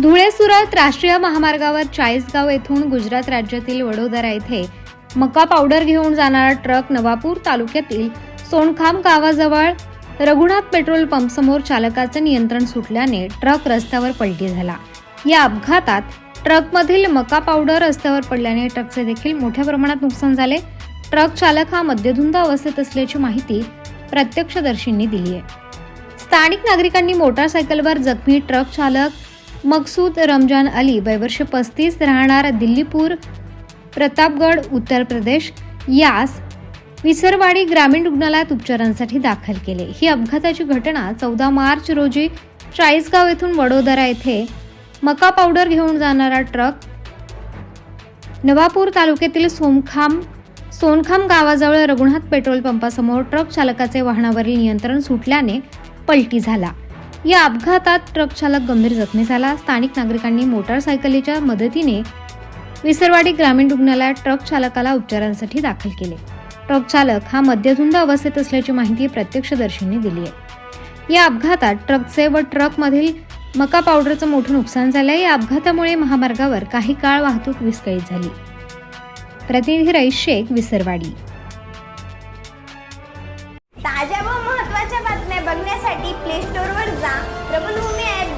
धुळे सुरत राष्ट्रीय महामार्गावर चाळीसगाव येथून गुजरात राज्यातील वडोदरा येथे मका पावडर घेऊन जाणारा ट्रक नवापूर तालुक्यातील सोनखाम गावाजवळ रघुनाथ पेट्रोल पंपसमोर चालकाचं नियंत्रण सुटल्याने ट्रक रस्त्यावर पलटी झाला. या अपघातात ट्रकमधील मका पावडर रस्त्यावर पडल्याने ट्रकचे देखील मोठ्या प्रमाणात नुकसान झाले. ट्रक चालक हा मद्यधुंद अवस्थेत असल्याची माहिती प्रत्यक्षदर्शींनी दिली आहे स्थानिक नागरिकांनी मोटारसायकलवर जखमी ट्रक चालक मकसूद रमजान अली वयवर्ष पस्तीस राहणार दिल्लीपूर प्रतापगड उत्तर प्रदेश यास विसरवाडी ग्रामीण रुग्णालयात उपचारांसाठी दाखल केले. ही अपघाताची घटना चौदा मार्च रोजी चाळीसगाव येथून वडोदरा येथे मका पावडर घेऊन जाणारा ट्रक नवापूर तालुक्यातील सोमखाम सोनखाम गावाजवळ रघुनाथ पेट्रोल पंपासमोर ट्रक चालकाचे वाहनावरील नियंत्रण सुटल्याने पलटी झाला. या अपघातात ट्रक चालक गंभीर जखमी झाला. स्थानिक नागरिकांनी मोटारसायकलीच्या मदतीने विसरवाडी ग्रामीण रुग्णालयात ट्रक चालकाला उपचारांसाठी दाखल केले. ट्रक चालक हा मद्यधुंद अवस्थेत असल्याची माहिती प्रत्यक्षदर्शींनी दिली आहे. या अपघातात ट्रकचे व ट्रकमधील मका पावडरचं मोठं नुकसान झालं या अपघातामुळे महामार्गावर काही काळ वाहतूक विस्कळीत झाली. प्रतिनिधी रईस शेख विसरवाडी. ताज्या व महत्त्वाच्या बातम्या बघण्यासाठी प्ले स्टोअर